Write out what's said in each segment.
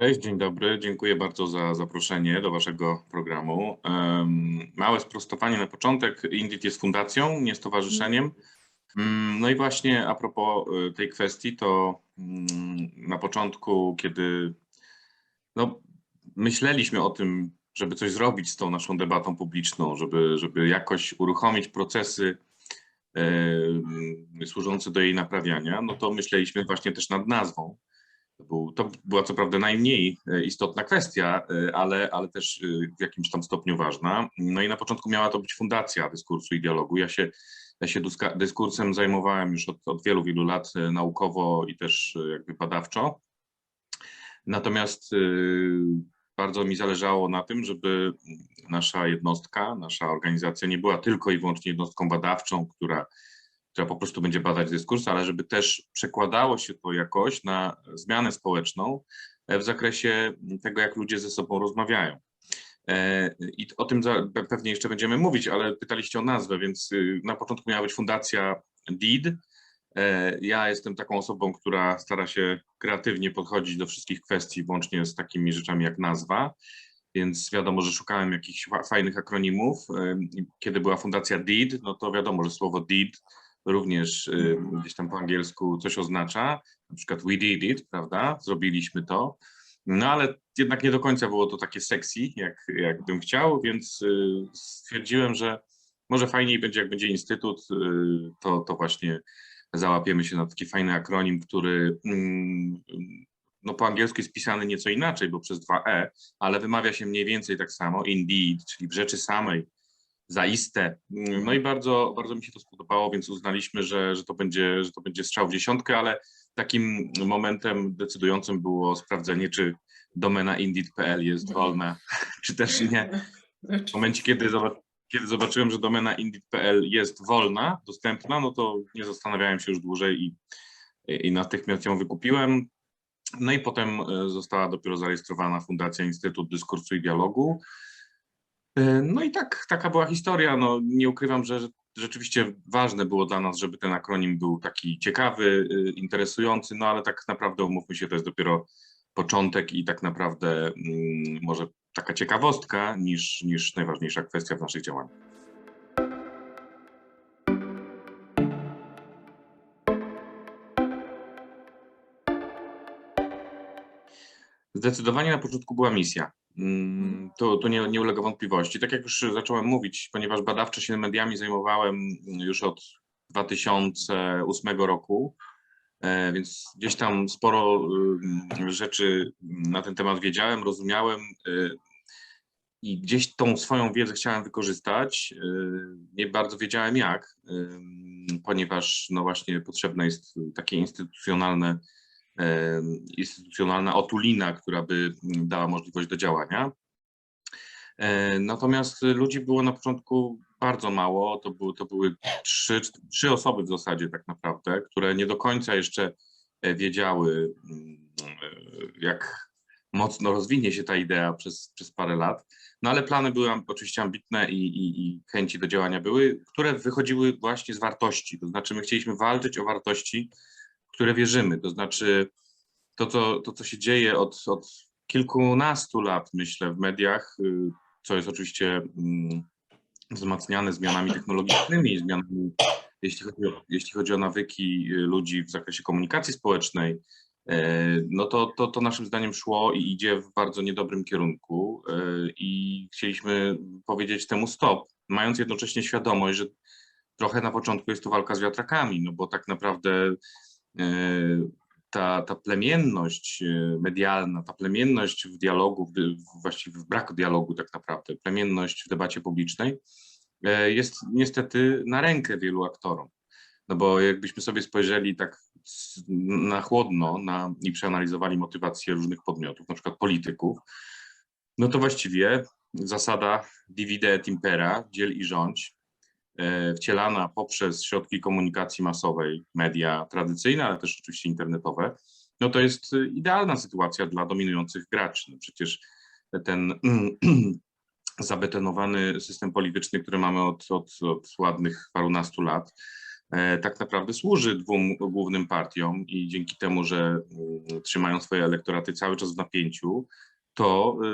Cześć, dzień dobry. Dziękuję bardzo za zaproszenie do Waszego programu. Małe sprostowanie na początek. Indit jest fundacją, nie stowarzyszeniem. Um, no i właśnie a propos y, tej kwestii, to um, na początku, kiedy no, myśleliśmy o tym, żeby coś zrobić z tą naszą debatą publiczną, żeby, żeby jakoś uruchomić procesy służące do jej naprawiania, no to myśleliśmy właśnie też nad nazwą. To, był, to była co prawda najmniej e, istotna kwestia, e, ale, ale też e, w jakimś tam stopniu ważna. No i na początku miała to być fundacja dyskursu i dialogu. Ja się, ja się dyskursem zajmowałem już od, od wielu, wielu lat naukowo i też jakby badawczo. Natomiast bardzo mi zależało na tym, żeby nasza jednostka, nasza organizacja nie była tylko i wyłącznie jednostką badawczą, która która po prostu będzie badać dyskurs, ale żeby też przekładało się to jakoś na zmianę społeczną e, w zakresie tego, jak ludzie ze sobą rozmawiają. E, I o tym pewnie jeszcze będziemy mówić, ale pytaliście o nazwę, więc y, na początku miała być fundacja DEED. E, ja jestem taką osobą, która stara się kreatywnie podchodzić do wszystkich kwestii, włącznie z takimi rzeczami jak nazwa, więc wiadomo, że szukałem jakichś fajnych akronimów. Kiedy była fundacja DEED, no to wiadomo, że słowo DEED również y, gdzieś tam po angielsku coś oznacza, na przykład we did it, prawda, zrobiliśmy to, no ale jednak nie do końca było to takie sexy, jak, jak bym chciał, więc y, stwierdziłem, że może fajniej będzie, jak będzie instytut, y, to, to właśnie załapiemy się na taki fajny akronim, który mm, no po angielsku jest pisany nieco inaczej, bo przez dwa e, ale wymawia się mniej więcej tak samo, indeed, czyli w rzeczy samej, zaiste. No i bardzo, bardzo mi się to spodobało, więc uznaliśmy, że, że, to będzie, że to będzie strzał w dziesiątkę, ale takim momentem decydującym było sprawdzenie, czy domena indeed.pl jest mhm. wolna, czy też nie. W momencie, kiedy, kiedy zobaczyłem, że domena indeed.pl jest wolna, dostępna, no to nie zastanawiałem się już dłużej i, i natychmiast ją wykupiłem. No i potem e, została dopiero zarejestrowana Fundacja Instytut Dyskursu i Dialogu. E, no i tak, taka była historia. No, nie ukrywam, że rzeczywiście ważne było dla nas, żeby ten akronim był taki ciekawy, y, interesujący, no ale tak naprawdę umówmy się, to jest dopiero początek i tak naprawdę mm, może taka ciekawostka niż, niż najważniejsza kwestia w naszych działaniach. Zdecydowanie na początku była misja. Mm, to, to nie, nie ulega wątpliwości. Tak jak już zacząłem mówić, ponieważ badawczo się mediami zajmowałem już od 2008 roku, e, więc gdzieś tam sporo y, rzeczy na ten temat wiedziałem, rozumiałem y, i gdzieś tą swoją wiedzę chciałem wykorzystać. Y, nie bardzo wiedziałem jak, ponieważ no właśnie potrzebne jest takie instytucjonalne instytucjonalna otulina, która by dała możliwość do działania. Natomiast ludzi było na początku bardzo mało, to, były, to były trzy, trzy osoby w zasadzie tak naprawdę, które nie do końca jeszcze e, wiedziały, mm, e, jak mocno rozwinie się ta idea przez, przez parę lat. No ale plany były oczywiście ambitne i, i, i chęci do działania były, które wychodziły właśnie z wartości. To znaczy my chcieliśmy walczyć o wartości, które wierzymy. To znaczy to, co, to, co się dzieje od, od kilkunastu lat, myślę, w mediach, y, co jest oczywiście mm, wzmacniane zmianami technologicznymi, zmianami, jeśli chodzi o, jeśli chodzi o nawyki y, ludzi w zakresie komunikacji społecznej, e, no to, to, to naszym zdaniem szło i idzie w bardzo niedobrym kierunku e, i chcieliśmy powiedzieć temu stop, mając jednocześnie świadomość, że trochę na początku jest to walka z wiatrakami, no bo tak naprawdę ta, ta plemienność e, medialna, ta plemienność w dialogu, właściwie w braku dialogu tak naprawdę, plemienność w debacie publicznej e, jest niestety na rękę wielu aktorom. No bo jakbyśmy sobie spojrzeli tak na chłodno na, i przeanalizowali motywacje różnych podmiotów, na przykład polityków, no to właściwie zasada divide et impera, dziel i rządź, E, wcielana poprzez środki komunikacji masowej, media tradycyjne, ale też oczywiście internetowe, no to jest idealna sytuacja dla dominujących graczy. No przecież ten zabetonowany system polityczny, który mamy od, od, od ładnych parunastu lat, e, tak naprawdę służy dwóm głównym partiom i dzięki temu, że mm, trzymają swoje elektoraty cały czas w napięciu, to y,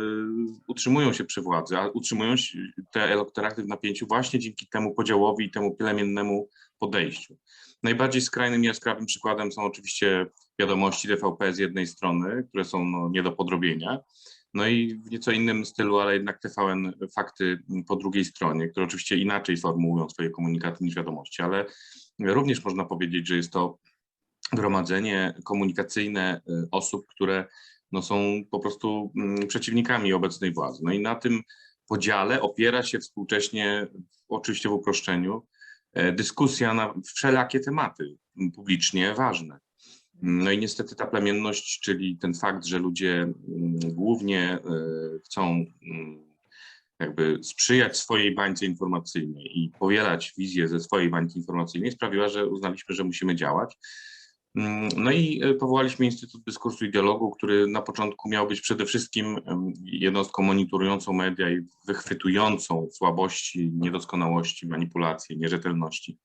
utrzymują się przy władzy, a utrzymują się te elektoraty w napięciu właśnie dzięki temu podziałowi i temu plemiennemu podejściu. Najbardziej skrajnym i jaskrawym przykładem są oczywiście wiadomości TVP z jednej strony, które są no, nie do podrobienia, no i w nieco innym stylu, ale jednak TVN fakty po drugiej stronie, które oczywiście inaczej formułują swoje komunikaty niż wiadomości, ale również można powiedzieć, że jest to gromadzenie komunikacyjne y, osób, które no, są po prostu mm, przeciwnikami obecnej władzy. No i na tym podziale opiera się współcześnie, oczywiście w uproszczeniu, e, dyskusja na wszelakie tematy publicznie ważne. No i niestety ta plemienność, czyli ten fakt, że ludzie mm, głównie e, chcą mm, jakby sprzyjać swojej bańce informacyjnej i powielać wizję ze swojej bańki informacyjnej, sprawiła, że uznaliśmy, że musimy działać. Mm, no i e, powołaliśmy Instytut Dyskursu i Dialogu, który na początku miał być przede wszystkim jednostką monitorującą media i wychwytującą słabości, niedoskonałości, manipulacje, nierzetelności,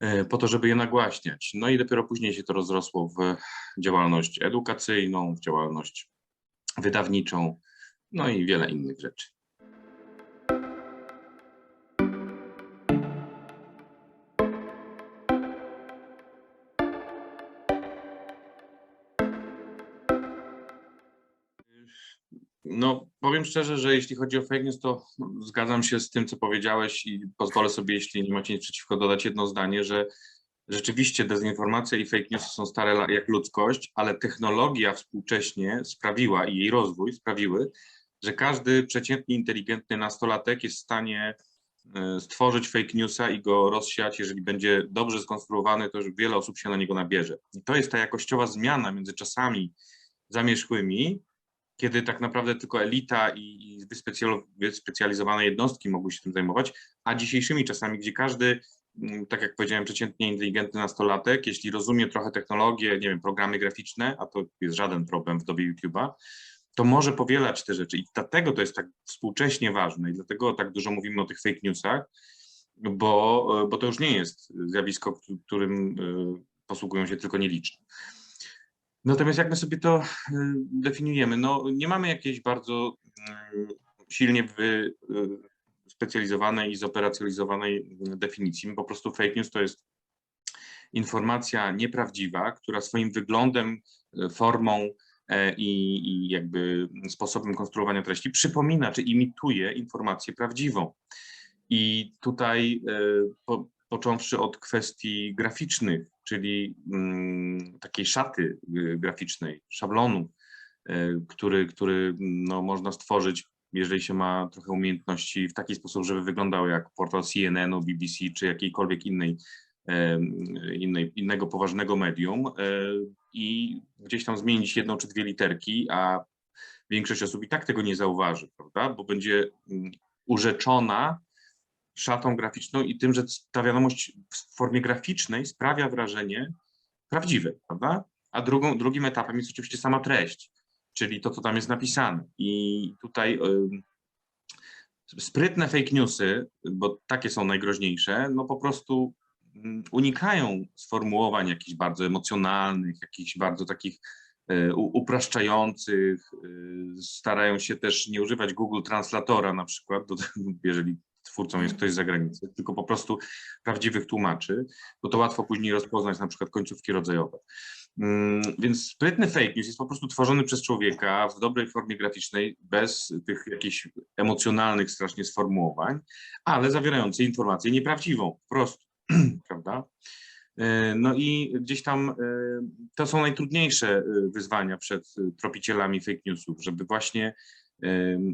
e, po to, żeby je nagłaśniać. No i dopiero później się to rozrosło w działalność edukacyjną, w działalność wydawniczą, no i wiele innych rzeczy. Powiem szczerze, że jeśli chodzi o fake news, to zgadzam się z tym, co powiedziałeś i pozwolę sobie, jeśli nie macie nic przeciwko, dodać jedno zdanie, że rzeczywiście dezinformacja i fake news są stare jak ludzkość, ale technologia współcześnie sprawiła i jej rozwój sprawiły, że każdy przeciętnie inteligentny nastolatek jest w stanie e, stworzyć fake newsa i go rozsiać, jeżeli będzie dobrze skonstruowany, to już wiele osób się na niego nabierze. I to jest ta jakościowa zmiana między czasami zamierzchłymi, kiedy tak naprawdę tylko elita i wyspecjalizowane jednostki mogły się tym zajmować, a dzisiejszymi czasami, gdzie każdy, mm, tak jak powiedziałem, przeciętnie inteligentny nastolatek, jeśli rozumie trochę technologię, nie wiem, programy graficzne, a to jest żaden problem w dobie YouTube'a, to może powielać te rzeczy. I dlatego to jest tak współcześnie ważne i dlatego tak dużo mówimy o tych fake newsach, bo, bo to już nie jest zjawisko, którym y, posługują się tylko nieliczni. Natomiast jak my sobie to y, definiujemy? No, nie mamy jakiejś bardzo mm, silnie wy, y, i zoperacjalizowanej definicji. Po prostu fake news to jest informacja nieprawdziwa, która swoim wyglądem, y, formą e, i, jakby sposobem konstruowania treści przypomina czy imituje informację prawdziwą. I tutaj począwszy od kwestii graficznych, czyli mm, takiej szaty y, graficznej, szablonu, y, który, który no, można stworzyć, jeżeli się ma trochę umiejętności w taki sposób, żeby wyglądał jak portal CNN-u, BBC czy jakiejkolwiek innej, innej, innego poważnego medium e, i gdzieś tam zmienić jedną czy dwie literki, a większość osób i tak tego nie zauważy, prawda? Bo będzie mm, urzeczona szatą graficzną i tym, że ta wiadomość w formie graficznej sprawia wrażenie prawdziwe, prawda? A drugą, drugim etapem jest oczywiście sama treść, czyli to, co tam jest napisane. I tutaj y, sprytne fake newsy, bo takie są najgroźniejsze, no po prostu unikają sformułowań jakichś bardzo emocjonalnych, jakichś bardzo takich y, upraszczających, y, starają się też nie używać Google Translatora na przykład, jeżeli twórcą jest ktoś z zagranicy, tylko po prostu prawdziwych tłumaczy, bo to łatwo później rozpoznać na przykład końcówki rodzajowe. Mm, więc sprytny fake news jest po prostu tworzony przez człowieka w dobrej formie graficznej, bez tych jakichś emocjonalnych strasznie sformułowań, ale zawierający informację nieprawdziwą, po prostu, prawda? E, no i gdzieś tam e, to są najtrudniejsze e, wyzwania przed tropicielami fake newsów, żeby właśnie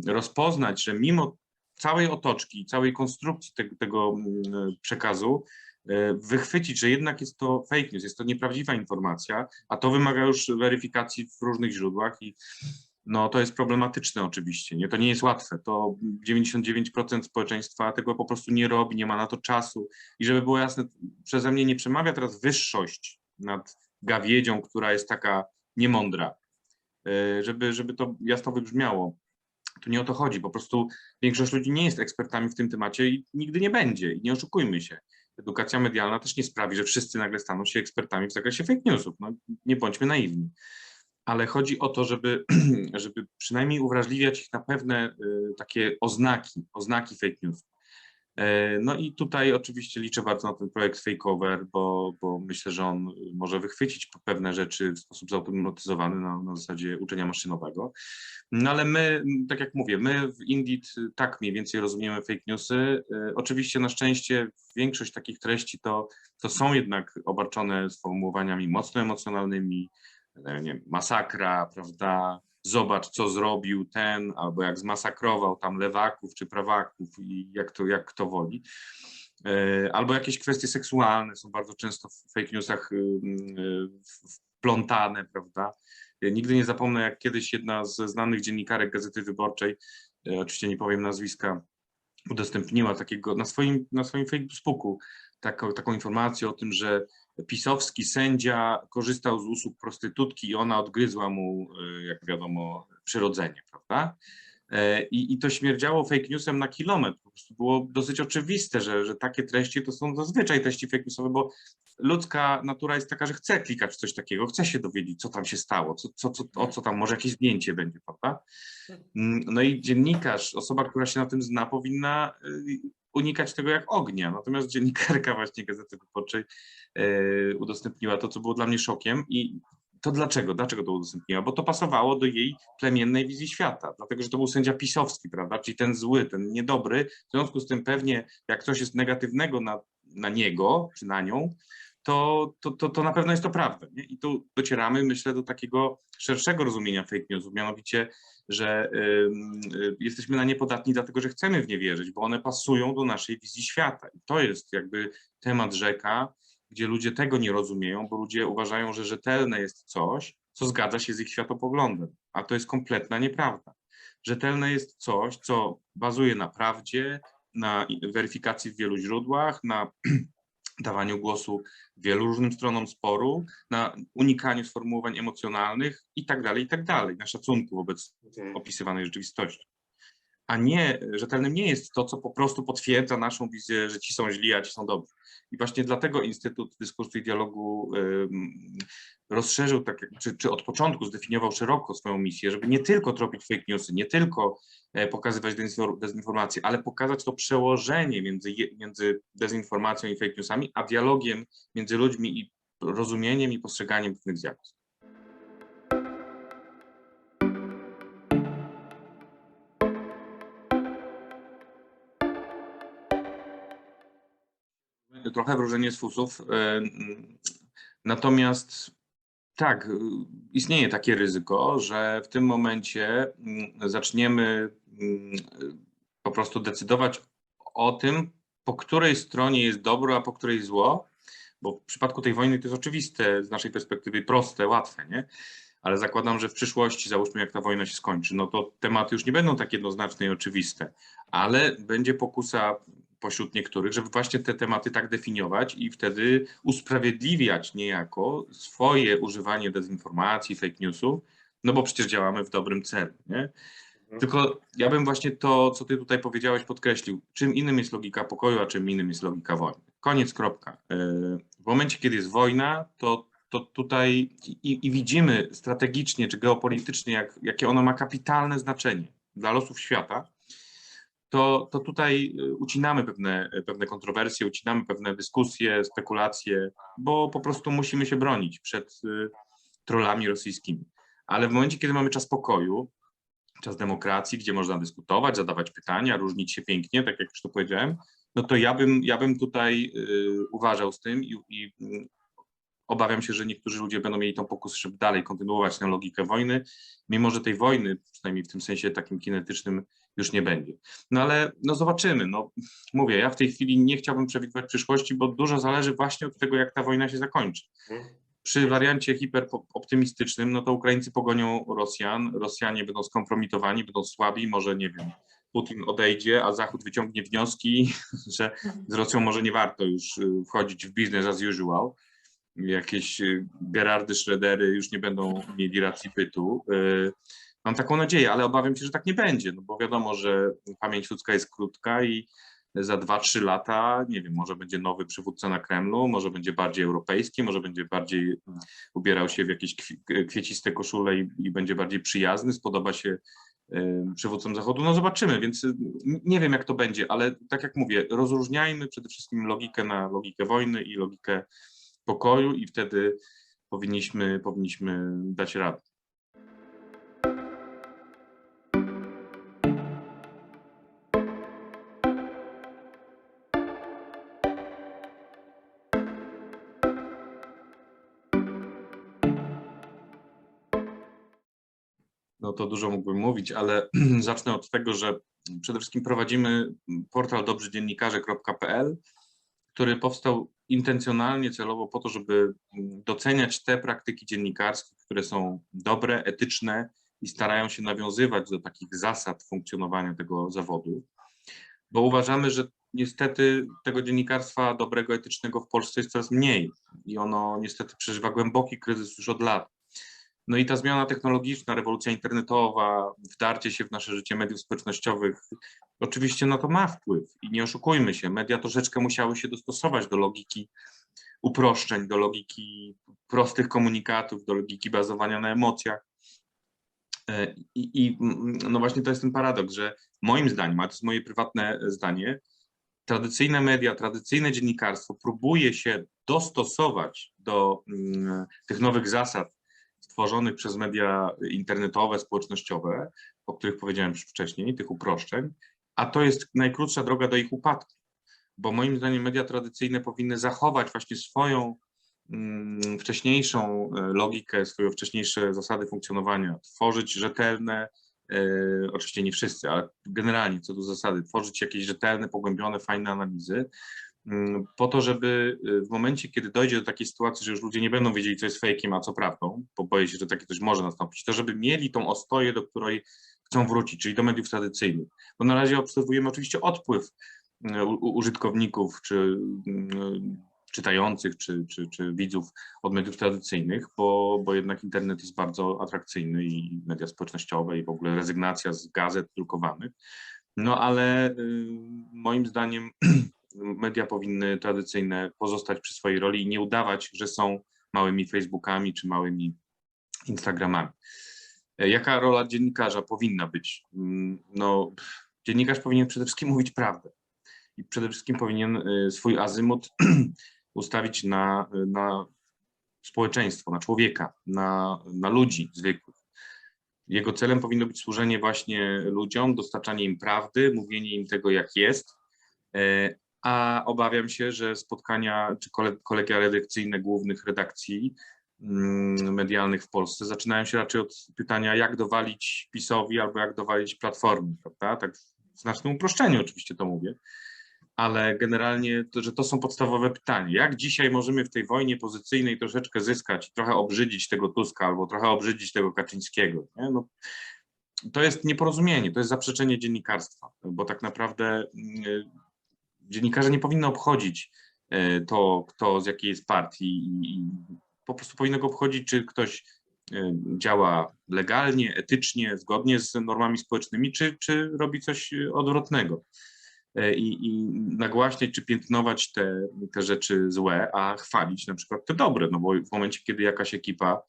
rozpoznać, że mimo całej otoczki, całej konstrukcji tego, tego mm, przekazu e, wychwycić, że jednak jest to fake news, jest to nieprawdziwa informacja, a to wymaga już weryfikacji w różnych źródłach i no to jest problematyczne oczywiście, nie? to nie jest łatwe, to 99% społeczeństwa tego po prostu nie robi, nie ma na to czasu i żeby było jasne, przeze mnie nie przemawia teraz wyższość nad gawiedzią, która jest taka niemądra, e, żeby, żeby to jasno wybrzmiało. Tu nie o to chodzi, po prostu większość ludzi nie jest ekspertami w tym temacie i nigdy nie będzie i nie oszukujmy się. edukacja medialna też nie sprawi, że wszyscy nagle staną się ekspertami w zakresie fake newsów. No, nie bądźmy naiwni. Ale chodzi o to, żeby, żeby przynajmniej uwrażliwiać ich na pewne y, takie oznaki, oznaki fake news. E, No i tutaj oczywiście liczę bardzo na ten projekt Fakeover, bo, bo myślę, że on może wychwycić pewne rzeczy w sposób zautomatyzowany na, na zasadzie uczenia maszynowego. No ale my, tak jak mówię, my w Indeed tak mniej więcej rozumiemy fake newsy. E, Oczywiście na szczęście większość takich treści to, to są jednak obarczone sformułowaniami mocno emocjonalnymi, e, nie wiem, masakra, prawda, zobacz co zrobił ten, albo jak zmasakrował tam lewaków czy prawaków i jak to, jak kto woli. E, Albo jakieś kwestie seksualne są bardzo często w fake newsach y, y, wplątane, prawda. Nigdy nie zapomnę, jak kiedyś jedna ze znanych dziennikarek Gazety Wyborczej, e, oczywiście nie powiem nazwiska, udostępniła takiego na swoim, na swoim Facebooku taką, taką informację o tym, że pisowski sędzia korzystał z usług prostytutki i ona odgryzła mu, y, jak wiadomo, przyrodzenie, prawda? E, I, I to śmierdziało fake newsem na kilometr. Po prostu było dosyć oczywiste, że, że takie treści to są zazwyczaj treści fake newsowe, bo ludzka natura jest taka, że chce klikać w coś takiego, chce się dowiedzieć, co tam się stało, co, co, co, o co tam, może jakieś zdjęcie będzie, prawda? Mm, No i dziennikarz, osoba, która się na tym zna, powinna y, unikać tego jak ognia. Natomiast dziennikarka właśnie Gazety Wyborczej e, udostępniła to, co było dla mnie szokiem i to dlaczego? Dlaczego to udostępniła? Bo to pasowało do jej plemiennej wizji świata, dlatego że to był sędzia pisowski, prawda? Czyli ten zły, ten niedobry. W związku z tym pewnie jak coś jest negatywnego na, na niego czy na nią, to, to, to, to na pewno jest to prawda. Nie? I tu docieramy, myślę, do takiego szerszego rozumienia fake newsów, mianowicie, że y, jesteśmy na nie podatni dlatego, że chcemy w nie wierzyć, bo one pasują do naszej wizji świata. I to jest jakby temat rzeka, gdzie ludzie tego nie rozumieją, bo ludzie uważają, że rzetelne jest coś, co zgadza się z ich światopoglądem, a to jest kompletna nieprawda. Rzetelne jest coś, co bazuje na prawdzie, na weryfikacji w wielu źródłach, na dawaniu głosu wielu różnym stronom sporu, na unikaniu sformułowań emocjonalnych i tak dalej, i tak dalej, na szacunku wobec opisywanej rzeczywistości. A nie, rzetelnym nie jest to, co po prostu potwierdza naszą wizję, że ci są źli, a ci są dobrzy. I właśnie dlatego Instytut Dyskursu i Dialogu rozszerzył, tak, czy, czy od początku zdefiniował szeroko swoją misję, żeby nie tylko tropić fake newsy, nie tylko e, pokazywać dezinfor- dezinformację, ale pokazać to przełożenie między, między dezinformacją i fake newsami, a dialogiem między ludźmi i rozumieniem i postrzeganiem pewnych zjawisk. Trochę wróżenie z fusów. e, Natomiast tak, istnieje takie ryzyko, że w tym momencie mm, zaczniemy mm, po prostu decydować o tym, po której stronie jest dobro, a po której zło, bo w przypadku tej wojny to jest oczywiste, z naszej perspektywy proste, łatwe, nie? Ale zakładam, że w przyszłości, załóżmy, jak ta wojna się skończy, no to tematy już nie będą tak jednoznaczne i oczywiste, ale będzie pokusa pośród niektórych, żeby właśnie te tematy tak definiować i wtedy usprawiedliwiać niejako swoje używanie dezinformacji, fake newsów, no bo przecież działamy w dobrym celu, nie? Tylko ja bym właśnie to, co ty tutaj powiedziałeś, podkreślił. Czym innym jest logika pokoju, a czym innym jest logika wojny. Koniec, kropka. Yy, W momencie, kiedy jest wojna, to, to tutaj i, i widzimy strategicznie czy geopolitycznie, jak, jakie ono ma kapitalne znaczenie dla losów świata, to, to tutaj y, ucinamy pewne, pewne kontrowersje, ucinamy pewne dyskusje, spekulacje, bo po prostu musimy się bronić przed y, trollami rosyjskimi. Ale w momencie, kiedy mamy czas pokoju, czas demokracji, gdzie można dyskutować, zadawać pytania, różnić się pięknie, tak jak już to powiedziałem, no to ja bym, ja bym tutaj y, uważał z tym i, i mm, obawiam się, że niektórzy ludzie będą mieli tą pokusę, żeby dalej kontynuować tę logikę wojny, mimo że tej wojny, przynajmniej w tym sensie takim kinetycznym, już nie będzie. No ale no zobaczymy. No, mówię, ja w tej chwili nie chciałbym przewidywać przyszłości, bo dużo zależy właśnie od tego, jak ta wojna się zakończy. Przy wariancie hiperoptymistycznym, no to Ukraińcy pogonią Rosjan, Rosjanie będą skompromitowani, będą słabi, może nie wiem, Putin odejdzie, a Zachód wyciągnie wnioski, że z Rosją może nie warto już y, wchodzić w business as usual. Jakieś y, Gerardy Schroedery już nie będą mieli racji bytu. Mam taką nadzieję, ale obawiam się, że tak nie będzie, no bo wiadomo, że pamięć ludzka jest krótka i za 2-3 lata, nie wiem, może będzie nowy przywódca na Kremlu, może będzie bardziej europejski, może będzie bardziej ubierał się w jakieś kwi- kwieciste koszule i, i będzie bardziej przyjazny, spodoba się y, przywódcom Zachodu. No zobaczymy, więc y, nie wiem jak to będzie, ale tak jak mówię, rozróżniajmy przede wszystkim logikę na logikę wojny i logikę pokoju i wtedy powinniśmy, powinniśmy dać radę. To dużo mógłbym mówić, ale zacznę od tego, że przede wszystkim prowadzimy portal dobrzydziennikarze.pl, który powstał intencjonalnie, celowo po to, żeby doceniać te praktyki dziennikarskie, które są dobre, etyczne i starają się nawiązywać do takich zasad funkcjonowania tego zawodu, bo uważamy, że niestety tego dziennikarstwa dobrego, etycznego w Polsce jest coraz mniej i ono niestety przeżywa głęboki kryzys już od lat. No i ta zmiana technologiczna, rewolucja internetowa, wdarcie się w nasze życie mediów społecznościowych, oczywiście na to ma wpływ i nie oszukujmy się, media troszeczkę musiały się dostosować do logiki uproszczeń, do logiki prostych komunikatów, do logiki bazowania na emocjach. E, I, I, no właśnie to jest ten paradoks, że moim zdaniem, a to jest moje prywatne zdanie, tradycyjne media, tradycyjne dziennikarstwo próbuje się dostosować do mm, tych nowych zasad stworzonych przez media internetowe, społecznościowe, o których powiedziałem już wcześniej, tych uproszczeń, a to jest najkrótsza droga do ich upadku, bo moim zdaniem media tradycyjne powinny zachować właśnie swoją mm, wcześniejszą e, logikę, swoje wcześniejsze zasady funkcjonowania, tworzyć rzetelne, e, oczywiście nie wszyscy, ale generalnie co do zasady, tworzyć jakieś rzetelne, pogłębione, fajne analizy, po to, żeby y, w momencie, kiedy dojdzie do takiej sytuacji, że już ludzie nie będą wiedzieli, co jest fejkiem, a co prawdą, bo boję się, że takie coś może nastąpić, to żeby mieli tą ostoję, do której chcą wrócić, czyli do mediów tradycyjnych. Bo na razie obserwujemy oczywiście odpływ y, użytkowników, czy y, czytających, czy, czy, czy widzów od mediów tradycyjnych, bo, bo jednak internet jest bardzo atrakcyjny i media społecznościowe i w ogóle rezygnacja z gazet drukowanych. No ale moim zdaniem media powinny tradycyjne pozostać przy swojej roli i nie udawać, że są małymi Facebookami czy małymi Instagramami. E, jaka rola dziennikarza powinna być? Mm, no, dziennikarz powinien przede wszystkim mówić prawdę i przede wszystkim powinien e, swój azymut ustawić na, na społeczeństwo, na człowieka, na, na ludzi zwykłych. Jego celem powinno być służenie właśnie ludziom, dostarczanie im prawdy, mówienie im tego, jak jest, e, a obawiam się, że spotkania czy kolegia redakcyjne głównych redakcji mm, medialnych w Polsce zaczynają się raczej od pytania, jak dowalić PiSowi albo jak dowalić Platformie, prawda? Tak w znacznym uproszczeniu oczywiście to mówię, ale generalnie, to, że to są podstawowe pytania. Jak dzisiaj możemy w tej wojnie pozycyjnej troszeczkę zyskać, trochę obrzydzić tego Tuska albo trochę obrzydzić tego Kaczyńskiego? Nie? No, to jest nieporozumienie, to jest zaprzeczenie dziennikarstwa, bo tak naprawdę dziennikarze nie powinno obchodzić e, to, kto z jakiej jest partii i po prostu powinno go obchodzić, czy ktoś e, działa legalnie, etycznie, zgodnie z normami społecznymi, czy, czy robi coś odwrotnego. E, I, i nagłaśniać czy piętnować te, te rzeczy złe, a chwalić na przykład te dobre, no bo w momencie, kiedy jakaś ekipa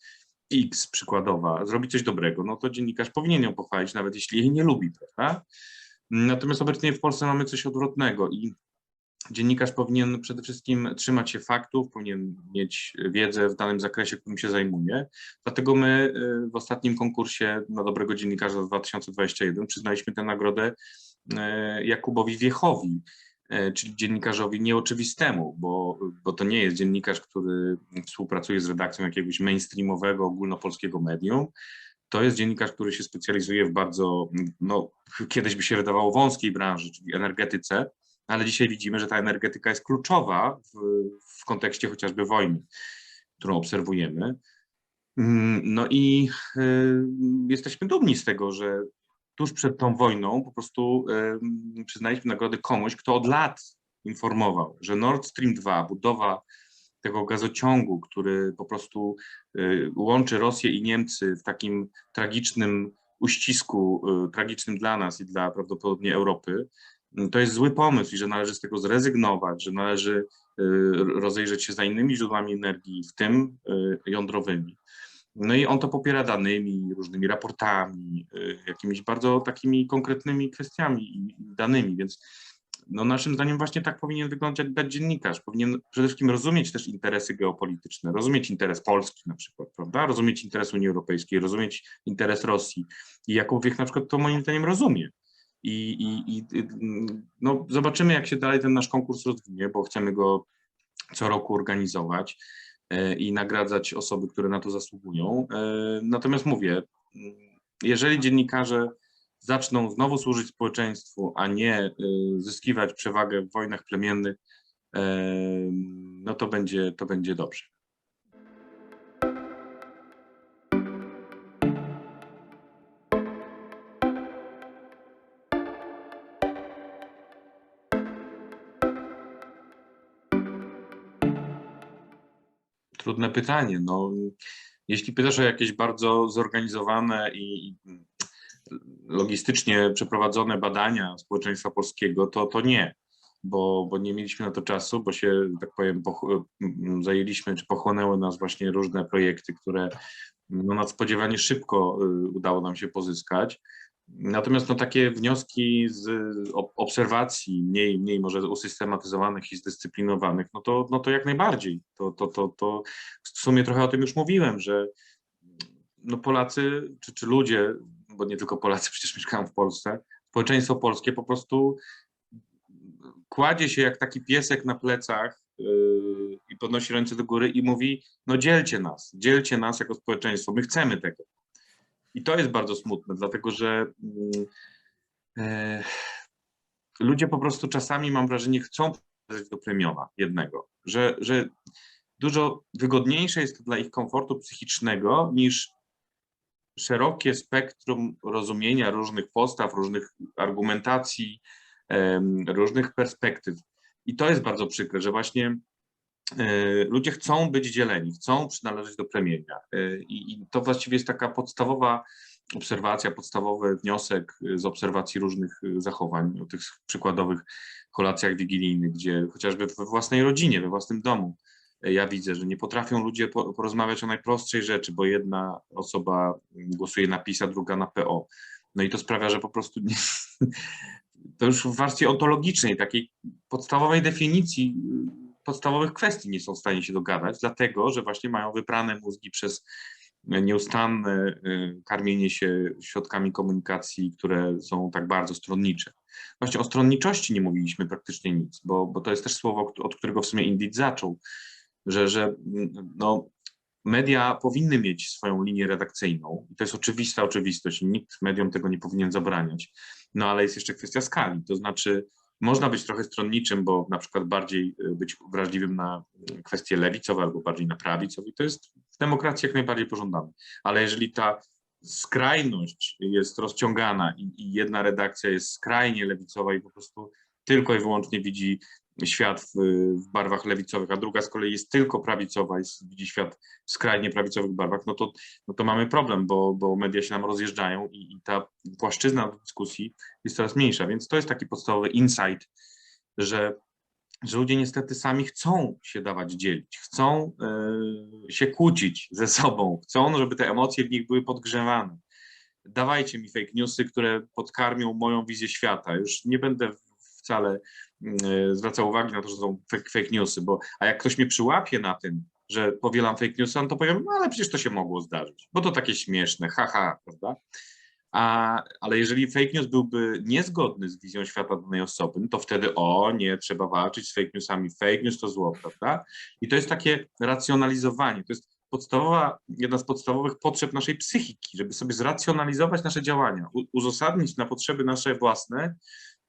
X przykładowa zrobi coś dobrego, no to dziennikarz powinien ją pochwalić, nawet jeśli jej nie lubi, prawda? Natomiast obecnie w Polsce mamy coś odwrotnego i dziennikarz powinien przede wszystkim trzymać się faktów, powinien mieć wiedzę w danym zakresie, którym się zajmuje. Dlatego my y, w ostatnim konkursie na dobrego dziennikarza 2021 przyznaliśmy tę nagrodę y, Jakubowi Wiechowi, y, czyli dziennikarzowi nieoczywistemu, bo, bo to nie jest dziennikarz, który współpracuje z redakcją jakiegoś mainstreamowego, ogólnopolskiego medium, to jest dziennikarz, który się specjalizuje w bardzo, no, kiedyś by się wydawało wąskiej branży, czyli energetyce, ale dzisiaj widzimy, że ta energetyka jest kluczowa w, w kontekście chociażby wojny, którą obserwujemy. Mm, no i y, jesteśmy dumni z tego, że tuż przed tą wojną po prostu y, przyznaliśmy nagrodę komuś, kto od lat informował, że Nord Stream 2, budowa tego gazociągu, który po prostu y, łączy Rosję i Niemcy w takim tragicznym uścisku, y, tragicznym dla nas i dla prawdopodobnie Europy, to jest zły pomysł i że należy z tego zrezygnować, że należy y, rozejrzeć się za innymi źródłami energii, w tym y, jądrowymi. No i on to popiera danymi, różnymi raportami, y, jakimiś bardzo takimi konkretnymi kwestiami i danymi, więc no naszym zdaniem właśnie tak powinien wyglądać dziennikarz. Powinien przede wszystkim rozumieć też interesy geopolityczne, rozumieć interes Polski na przykład, prawda? Rozumieć interes Unii Europejskiej, rozumieć interes Rosji. I Jakubowiec na przykład to moim zdaniem rozumie. I, i, i no, zobaczymy, jak się dalej ten nasz konkurs rozwinie, bo chcemy go co roku organizować e, i nagradzać osoby, które na to zasługują. E, natomiast mówię, jeżeli dziennikarze zaczną znowu służyć społeczeństwu, a nie y, zyskiwać przewagę w wojnach plemiennych, no to będzie, to będzie dobrze. Trudne pytanie. No, jeśli pytasz o jakieś bardzo zorganizowane i logistycznie przeprowadzone badania społeczeństwa polskiego, to, to nie, bo, bo nie mieliśmy na to czasu, bo się, tak powiem, zajęliśmy, czy pochłonęły nas właśnie różne projekty, które no, nadspodziewanie szybko y, udało nam się pozyskać. Natomiast no, takie wnioski z obserwacji, mniej, mniej może usystematyzowanych i zdyscyplinowanych, no to, no to jak najbardziej. To, to, to, to w sumie trochę o tym już mówiłem, że no Polacy czy, czy ludzie bo nie tylko Polacy przecież mieszkają w Polsce, społeczeństwo polskie po prostu kładzie się jak taki piesek na plecach yy, i podnosi ręce do góry i mówi, no dzielcie nas, dzielcie nas jako społeczeństwo, my chcemy tego. I to jest bardzo smutne, dlatego że yy, ludzie po prostu czasami, mam wrażenie, chcą przejść do plemiona jednego, że, że dużo wygodniejsze jest to dla ich komfortu psychicznego niż szerokie spektrum rozumienia różnych postaw, różnych argumentacji, różnych perspektyw. I to jest bardzo przykre, że właśnie e, ludzie chcą być dzieleni, chcą przynależeć do plemienia. E, I, to właściwie jest taka podstawowa obserwacja, podstawowy wniosek z obserwacji różnych zachowań, o tych przykładowych kolacjach wigilijnych, gdzie chociażby we własnej rodzinie, we własnym domu ja widzę, że nie potrafią ludzie porozmawiać o najprostszej rzeczy, bo jedna osoba głosuje na PiS, a druga na PO. No i to sprawia, że po prostu nie, to już w warstwie ontologicznej, takiej podstawowej definicji podstawowych kwestii nie są w stanie się dogadać, dlatego że właśnie mają wyprane mózgi przez nieustanne y, karmienie się środkami komunikacji, które są tak bardzo stronnicze. Właśnie o stronniczości nie mówiliśmy praktycznie nic, bo, bo to jest też słowo, od którego w sumie Indyt zaczął że, że no, media powinny mieć swoją linię redakcyjną i to jest oczywista oczywistość nikt mediom tego nie powinien zabraniać. No ale jest jeszcze kwestia skali, to znaczy można być trochę stronniczym, bo na przykład bardziej y, być wrażliwym na kwestie lewicowe albo bardziej na prawicowe i to jest w demokracji jak najbardziej pożądane. Ale jeżeli ta skrajność jest rozciągana i, i jedna redakcja jest skrajnie lewicowa i po prostu tylko i wyłącznie widzi świat w, w, barwach lewicowych, a druga z kolei jest tylko prawicowa i widzi świat w skrajnie prawicowych barwach, no to, no to mamy problem, bo, bo media się nam rozjeżdżają i, i ta płaszczyzna dyskusji jest coraz mniejsza. Więc to jest taki podstawowy insight, że, że ludzie niestety sami chcą się dawać dzielić, chcą y, się kłócić ze sobą, chcą, żeby te emocje w nich były podgrzewane. Dawajcie mi fake newsy, które podkarmią moją wizję świata. Już nie będę wcale mm, e, zwraca uwagi na to, że są fake, newsy, bo a jak ktoś mnie przyłapie na tym, że powielam fake newsy, no to powiem, no ale przecież to się mogło zdarzyć, bo to takie śmieszne, haha, prawda? A, ale jeżeli fake news byłby niezgodny z wizją świata danej osoby, no to wtedy o, nie, trzeba walczyć z fake newsami, fake news to zło, prawda? I to jest takie racjonalizowanie, to jest podstawowa, jedna z podstawowych potrzeb naszej psychiki, żeby sobie zracjonalizować nasze działania, uzasadnić na potrzeby nasze własne,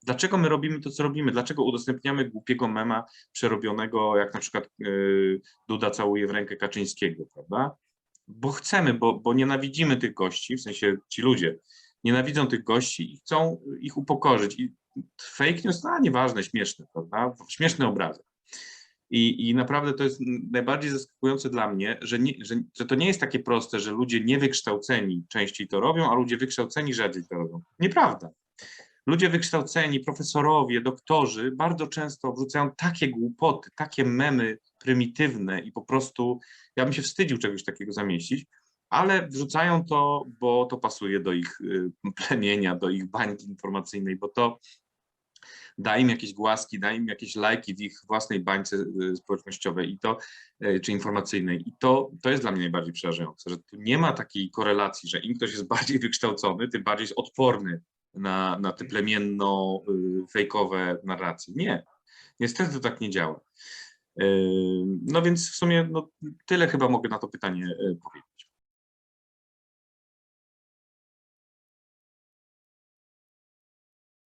dlaczego my robimy to, co robimy, dlaczego udostępniamy głupiego mema przerobionego, jak na przykład yy, Duda całuje w rękę Kaczyńskiego, prawda? Bo chcemy, bo, bo nienawidzimy tych gości, w sensie ci ludzie nienawidzą tych gości i chcą ich upokorzyć. I fake news, no nieważne, śmieszne, prawda? Śmieszny obrazek. I, I naprawdę to jest najbardziej zaskakujące dla mnie, że, nie, że, że to nie jest takie proste, że ludzie niewykształceni częściej to robią, a ludzie wykształceni rzadziej to robią. Nieprawda ludzie wykształceni, profesorowie, doktorzy bardzo często wrzucają takie głupoty, takie memy prymitywne i po prostu ja bym się wstydził czegoś takiego zamieścić, ale wrzucają to, bo to pasuje do ich y, plemienia, do ich bańki informacyjnej, bo to da im jakieś głaski, da im jakieś lajki w ich własnej bańce y, społecznościowej i to, y, czy informacyjnej. I to, to jest dla mnie najbardziej przerażające, że tu nie ma takiej korelacji, że im ktoś jest bardziej wykształcony, tym bardziej jest odporny na, na te plemienno-fejkowe narracje. Nie, niestety tak nie działa. Y, No więc w sumie no, tyle chyba mogę na to pytanie y, powiedzieć.